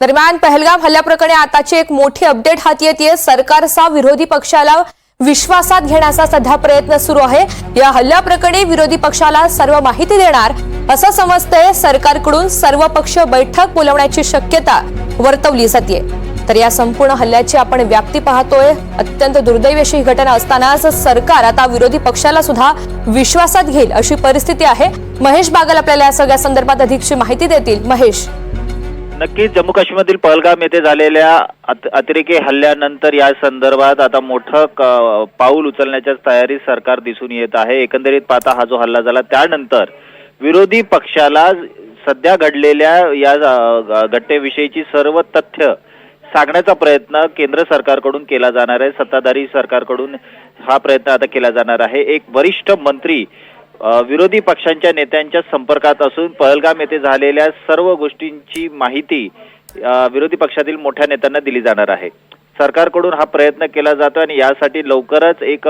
दरम्यान पहलगाम हल्ल्याप्रकरणी आताची एक मोठी अपडेट हाती येते सरकारचा विरोधी पक्षाला विश्वासात घेण्याचा सध्या प्रयत्न सुरू आहे. या हल्ल्याप्रकरणी विरोधी पक्षाला सर्व माहिती देणार असं समजतंय. सरकारकडून सर्व पक्ष बैठक बोलवण्याची शक्यता वर्तवली जाते तर या संपूर्ण हल्ल्याची आपण व्याप्ती पाहतोय. अत्यंत दुर्दैवी अशी ही घटना असतानाच सरकार आता विरोधी पक्षाला सुद्धा विश्वासात घेईल अशी परिस्थिती आहे. महेश बागल आपल्याला या सगळ्या संदर्भात अधिकची माहिती देतील. महेश. नक्कीच जम्मू काश्मीरमधील पहलगाम येथे झालेल्या अत- अतिरेकी हल्ल्यानंतर या संदर्भात आता मोठं क- पाऊल उचलण्याच्या तयारी सरकार दिसून येत आहे. एकंदरीत पाहता हा जो हल्ला झाला त्यानंतर विरोधी पक्षाला सध्या घडलेल्या या घटनेविषयीची सर्व तथ्य सांगण्याचा प्रयत्न केंद्र सरकारकडून केला जाणार आहे. सत्ताधारी सरकारकडून हा प्रयत्न आता केला जाणार आहे. एक वरिष्ठ मंत्री विरोधी पक्षांच्या नेत्यांच्या संपर्कात असून पहलगाम येथे झालेल्या सर्व गोष्टींची माहिती विरोधी पक्षातील मोठ्या नेत्यांना दिली जाणार आहे. सरकारकडून हा प्रयत्न केला जातो आणि यासाठी लवकरच एक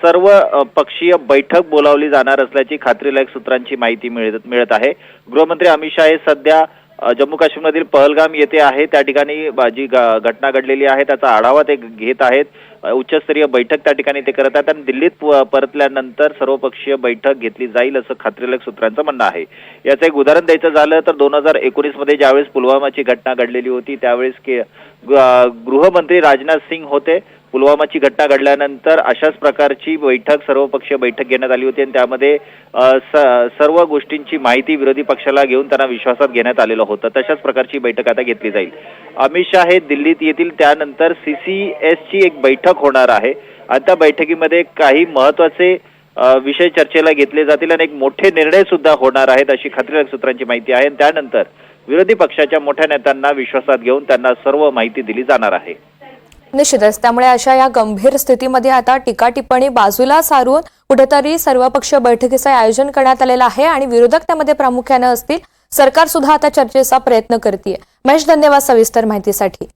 सर्व पक्षीय बैठक बोलावली जाणार असल्याची खात्रीलायक सूत्रांची माहिती मिळत मिळत आहे. गृहमंत्री अमित शहा हे सध्या जम्मू काश्मीरमधील पहलगाम येथे आहे. त्या ठिकाणी जी घटना घडलेली आहे त्याचा आढावा ते घेत आहेत. उच्चस्तरीय बैठक त्या ठिकाणी ते करत आहेत आणि दिल्लीत प- परतल्यानंतर सर्वपक्षीय बैठक घेतली जाईल असं खात्रीलायक सूत्रांचं म्हणणं आहे. याचं एक उदाहरण द्यायचं झालं तर दोन हजार एकोणीसमध्ये ज्यावेळेस पुलवामाची घटना घडलेली होती त्यावेळेस के गृहमंत्री राजनाथ सिंग होते. पुलवामाची घटना घडल्यानंतर अशाच प्रकारची बैठक सर्वपक्षीय बैठक घेण्यात आली होती आणि त्यामध्ये स- सर्व गोष्टींची माहिती विरोधी पक्षाला घेऊन त्यांना विश्वासात घेण्यात आलेलं होतं. तशाच प्रकारची बैठक आता घेतली जाईल. अमित शहा हे दिल्लीत येतील त्यानंतर सीसीएसची एक बैठक होणार आहे. आणि त्या बैठकीमध्ये काही महत्त्वाचे विषय चर्चेला घेतले जातील आणि एक मोठे निर्णय सुद्धा होणार आहेत अशी खात्रीलायक सूत्रांची माहिती आहे. आणि त्यानंतर विरोधी पक्षाच्या मोठ्या नेत्यांना विश्वासात घेऊन त्यांना सर्व माहिती दिली जाणार आहे. निश्चितच त्यामुळे अशा या गंभीर स्थितीमध्ये आता टीका टिप्पणी बाजूला सारून कुठेतरी सर्वपक्षीय बैठकीचं आयोजन करण्यात आलेलं आहे आणि विरोधक त्यामध्ये प्रामुख्यानं असतील. सरकार सुद्धा आता चर्चेचा प्रयत्न करते महेश धन्यवाद सविस्तर माहितीसाठी.